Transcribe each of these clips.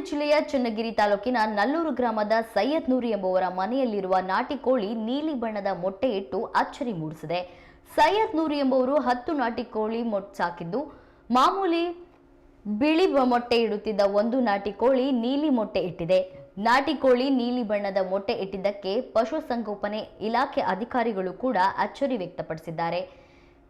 ಜಿಲ್ಲೆಯ ಚನ್ನಗಿರಿ ತಾಲೂಕಿನ ನಲ್ಲೂರು ಗ್ರಾಮದ ಸೈಯದ್ ನೂರಿ ಎಂಬುವರ ಮನೆಯಲ್ಲಿರುವ ನಾಟಿ ಕೋಳಿ ನೀಲಿ ಬಣ್ಣದ ಮೊಟ್ಟೆ ಇಟ್ಟು ಅಚ್ಚರಿ ಮೂಡಿಸಿದೆ. ಸೈಯದ್ ನೂರಿ ಎಂಬುವರು ಹತ್ತು ನಾಟಿ ಕೋಳಿ ಮೊಟ್ಟೆ ಸಾಕಿದ್ದು. ಮಾಮೂಲಿ ಬಿಳಿ ಮೊಟ್ಟೆ ಇಡುತ್ತಿದ್ದ ಒಂದು ನಾಟಿ ಕೋಳಿ ನೀಲಿ ಮೊಟ್ಟೆ ಇಟ್ಟಿದೆ. ನಾಟಿ ಕೋಳಿ ನೀಲಿ ಬಣ್ಣದ ಮೊಟ್ಟೆ ಇಟ್ಟಿದ್ದಕ್ಕೆ ಪಶುಸಂಗೋಪನೆ ಇಲಾಖೆ ಅಧಿಕಾರಿಗಳು ಕೂಡ ಅಚ್ಚರಿ ವ್ಯಕ್ತಪಡಿಸಿದ್ದಾರೆ.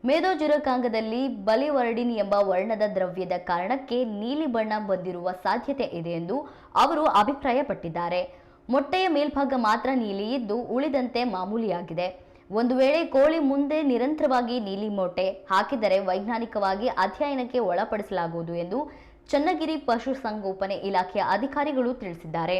ಮೇದೋಜುರಕಾಂಗದಲ್ಲಿ ಬಲಿವರ್ಡಿನ್ ಎಂಬ ವರ್ಣದ ದ್ರವ್ಯದ ಕಾರಣಕ್ಕೆ ನೀಲಿ ಬಣ್ಣ ಬಂದಿರುವ ಸಾಧ್ಯತೆ ಇದೆ ಎಂದು ಅವರು ಅಭಿಪ್ರಾಯಪಟ್ಟಿದ್ದಾರೆ. ಮೊಟ್ಟೆಯ ಮೇಲ್ಭಾಗ ಮಾತ್ರ ನೀಲಿ ಇದ್ದು ಉಳಿದಂತೆ ಮಾಮೂಲಿಯಾಗಿದೆ. ಒಂದು ವೇಳೆ ಕೋಳಿ ಮುಂದೆ ನಿರಂತರವಾಗಿ ನೀಲಿ ಮೊಟ್ಟೆ ಹಾಕಿದರೆ ವೈಜ್ಞಾನಿಕವಾಗಿ ಅಧ್ಯಯನಕ್ಕೆ ಒಳಪಡಿಸಲಾಗುವುದು ಎಂದು ಚನ್ನಗಿರಿ ಪಶುಸಂಗೋಪನೆ ಇಲಾಖೆಯ ಅಧಿಕಾರಿಗಳು ತಿಳಿಸಿದ್ದಾರೆ.